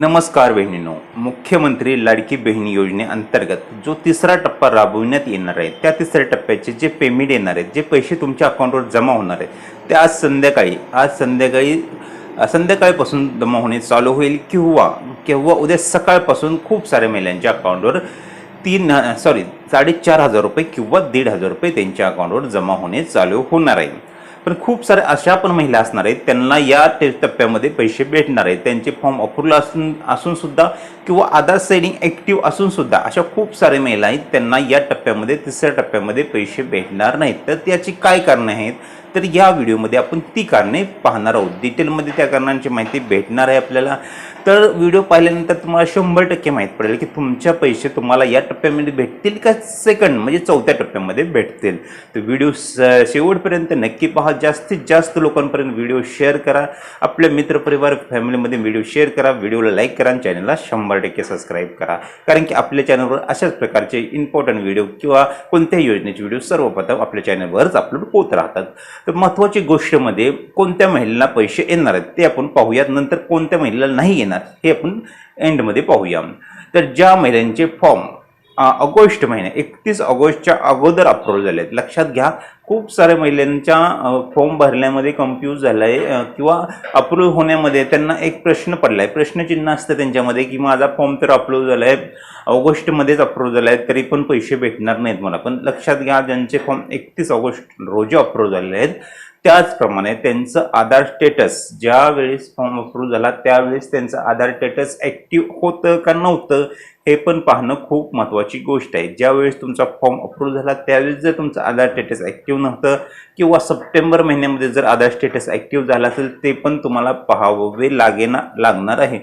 नमस्कार बहिणीनो मुख्यमंत्री लाडकी बहिणी योजनेअंतर्गत जो तिसरा टप्पा राबविण्यात येणार आहे त्या तिसऱ्या टप्प्याचे जे पेमेंट येणार आहेत जे पैसे तुमच्या अकाउंटवर जमा होणार आहेत ते आज संध्याकाळी आज संध्याकाळी संध्याकाळपासून जमा होणे चालू होईल किंवा किंवा उद्या सकाळपासून खूप साऱ्या महिलांच्या अकाउंटवर तीन सॉरी साडेचार हजार रुपये किंवा दीड हजार रुपये त्यांच्या अकाउंटवर जमा होणे चालू होणार आहे. पण खूप साऱ्या अशा पण महिला असणार आहेत त्यांना या टप्प्यामध्ये पैसे भेटणार आहेत. त्यांचे फॉर्म अप्रूव्हल असून असून सुद्धा किंवा आधार सेडिंग ॲक्टिव्ह असून सुद्धा अशा खूप साऱ्या महिला आहेत त्यांना या टप्प्यामध्ये तिसऱ्या टप्प्यामध्ये पैसे भेटणार नाहीत. तर त्याची काय कारणं आहेत? तर या व्हिडिओमध्ये आपण ती कारणे पाहणार आहोत. डिटेलमध्ये त्या कारणांची माहिती भेटणार आहे आपल्याला. तर व्हिडिओ पाहिल्यानंतर तुम्हाला शंभर टक्के माहीत पडेल की तुमच्या पैसे तुम्हाला या टप्प्यामध्ये भेटतील का सेकंड म्हणजे चौथ्या टप्प्यामध्ये भेटतील. तर व्हिडिओ स- शेवटपर्यंत नक्की पहा. जास्तीत जास्त लोकांपर्यंत व्हिडिओ शेअर करा. आपल्या मित्रपरिवार फॅमिलीमध्ये व्हिडिओ शेअर करा. व्हिडिओला लाईक करा आणि चॅनलला शंभर टक्के सबस्क्राईब करा. कारण की आपल्या चॅनलवर अशाच प्रकारचे इम्पॉर्टंट व्हिडिओ किंवा कोणत्याही योजनेचे व्हिडिओ सर्वप्रथम आपल्या चॅनलवरच अपलोड होत राहतात. तर महत्त्वाची गोष्टमध्ये कोणत्या महिलेला पैसे येणार आहेत ते आपण पाहूयात. नंतर कोणत्या महिलेला नाही येणार हे आपण एंडमध्ये पाहूया. तर ज्या महिलांचे फॉर्म ऑगस्ट महिन्या एकतीस ऑगस्टच्या अगोदर अप्रूव्ह झाले आहेत. लक्षात घ्या खूप साऱ्या महिलांच्या फॉर्म भरण्यामध्ये कन्फ्यूज झाला आहे किंवा अप्रूव्ह होण्यामध्ये त्यांना एक प्रश्न पडला आहे प्रश्नचिन्ह असतं त्यांच्यामध्ये की माझा फॉर्म तर अप्रूव्ह झाला आहे ऑगस्टमध्येच अप्रूव्ह झाला आहे तरी पण पैसे भेटणार नाहीत मला. पण लक्षात घ्या ज्यांचे फॉर्म एकतीस ऑगस्ट रोजी अप्रूव्ह झालेले आहेत त्याचप्रमाणे त्यांचं आधार स्टेटस ज्या वेळेस फॉर्म अप्रूव्ह झाला त्यावेळेस त्यांचं आधार स्टेटस ॲक्टिव्ह होतं का नव्हतं हे पण पाहणं खूप महत्त्वाची गोष्ट आहे. ज्यावेळेस तुमचा फॉर्म अप्रूव्ह झाला त्यावेळेस जर तुमचं आधार स्टेटस ॲक्टिव्ह नव्हतं किंवा सप्टेंबर महिन्यामध्ये जर आधार स्टेटस ॲक्टिव्ह झाला असेल ते पण तुम्हाला पाहावे लागेना लागणार आहे.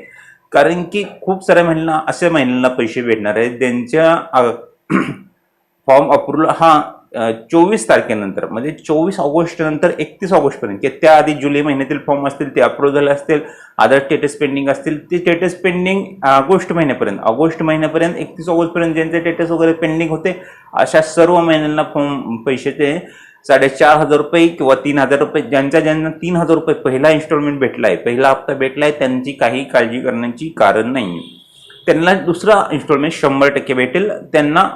कारण की खूप साऱ्या महिलांना अशा महिलांना पैसे भेटणार आहेत ज्यांच्या फॉर्म अप्रूव्हल हा चोवीस तारखेनंतर म्हणजे चोवीस ऑगस्ट नंतर एकतीस ऑगस्टपर्यंत की त्याआधी जुलै महिन्यातील फॉर्म असतील ते अप्रूव्ह झाले असतील आधार स्टेटस पेंडिंग असतील ते स्टेटस पेंडिंग ऑगस्ट महिन्यापर्यंत. ऑगस्ट महिन्यापर्यंत एकतीस ऑगस्टपर्यंत ज्यांचे स्टेटस वगैरे पेंडिंग होते अशा सर्व महिन्यांना फॉर्म पैशाचे साडेचार हजार रुपये किंवा तीन हजार रुपये ज्यांच्या ज्यांना तीन हजार रुपये पहिला इन्स्टॉलमेंट भेटला आहे पहिला हप्ता भेटला आहे त्यांची काही काळजी करण्याची कारण नाही त्यांना दुसरा इन्स्टॉलमेंट शंभर टक्के भेटेल त्यांना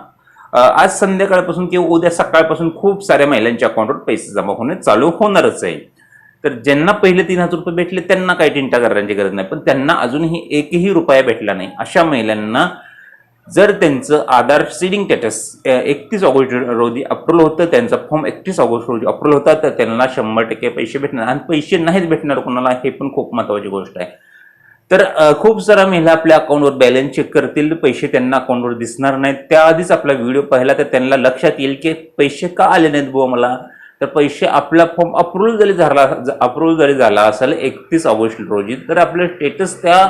आज संध्याकाळपासून किंवा उद्या सकाळपासून खूप साऱ्या महिलांच्या अकाउंटवर पैसे जमा होणे चालू होणारच आहे. तर ज्यांना पहिले तीन हजार रुपये भेटले त्यांना काही चिंता करण्याची गरज नाही. पण त्यांना अजूनही एकही रुपया भेटला नाही. अशा महिलांना जर त्यांचं आधार सीडिंग स्टेटस एकतीस ऑगस्ट रोजी अप्रूव्ह होतं त्यांचा फॉर्म एकतीस ऑगस्ट रोजी अप्रूव्ह होता तर त्यांना शंभर टक्के पैसे भेटणार. आणि पैसे नाहीच भेटणार कोणाला हे पण खूप महत्त्वाची गोष्ट आहे. तर खूप सारा महिला आपल्या अकाउंटवर बॅलन्स चेक करतील. पैसे त्यांना अकाउंटवर दिसणार नाहीत. त्याआधीच आपला व्हिडिओ पाहिला तर त्यांना लक्षात येईल की पैसे का आले नाहीत बुवा मला? तर पैसे आपला फॉर्म अप्रूव्ह जरी झाला अप्रूव्ह जरी झाला असेल एकतीस ऑगस्ट रोजी तर आपलं स्टेटस त्या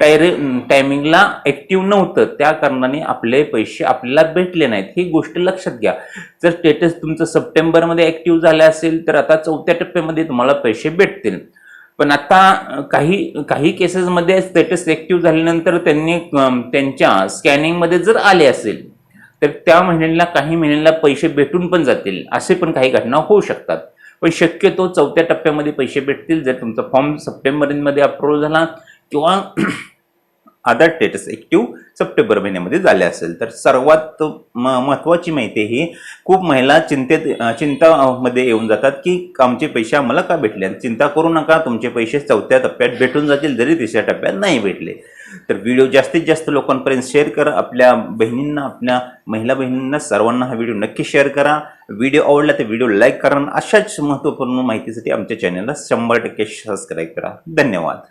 टायरे टायमिंगला ॲक्टिव्ह नव्हतं. त्या कारणाने आपले पैसे आपल्याला भेटले नाहीत. ही गोष्ट लक्षात घ्या. जर स्टेटस तुमचं सप्टेंबरमध्ये ॲक्टिव्ह झालं असेल तर आता चौथ्या टप्प्यामध्ये तुम्हाला पैसे भेटतील. पण आता काही काही केसेसमध्ये स्टेटस ऍक्टिव्ह झाल्यानंतर त्यांनी त्यांच्या स्कॅनिंगमध्ये जर आले असेल तर त्या महिन्यांना काही महिन्यांना पैसे भेटून पण जातील असे पण काही घटना होऊ शकतात. पण शक्यतो चौथ्या टप्प्यामध्ये पैसे भेटतील जर तुमचा फॉर्म सप्टेंबरमध्ये अप्रूव्ह झाला किंवा आधार स्टेटस ॲक्टिव्ह सप्टेंबर महिन्यामध्ये झाले असेल. तर सर्वात म महत्त्वाची माहिती ही खूप महिला चिंतेत चिंतामध्ये येऊन जातात की आमचे पैसे आम्हाला का भेटले? आणि चिंता करू नका तुमचे पैसे चौथ्या टप्प्यात भेटून जातील जरी तिसऱ्या टप्प्यात नाही भेटले. तर व्हिडिओ जास्तीत जास्त लोकांपर्यंत शेअर करा. आपल्या बहिणींना आपल्या महिला बहिणींना सर्वांना हा व्हिडिओ नक्की शेअर करा. व्हिडिओ आवडला तर व्हिडिओ लाईक करा. अशाच महत्त्वपूर्ण माहितीसाठी आमच्या चॅनलला शंभर टक्के सबस्क्राईब करा. धन्यवाद.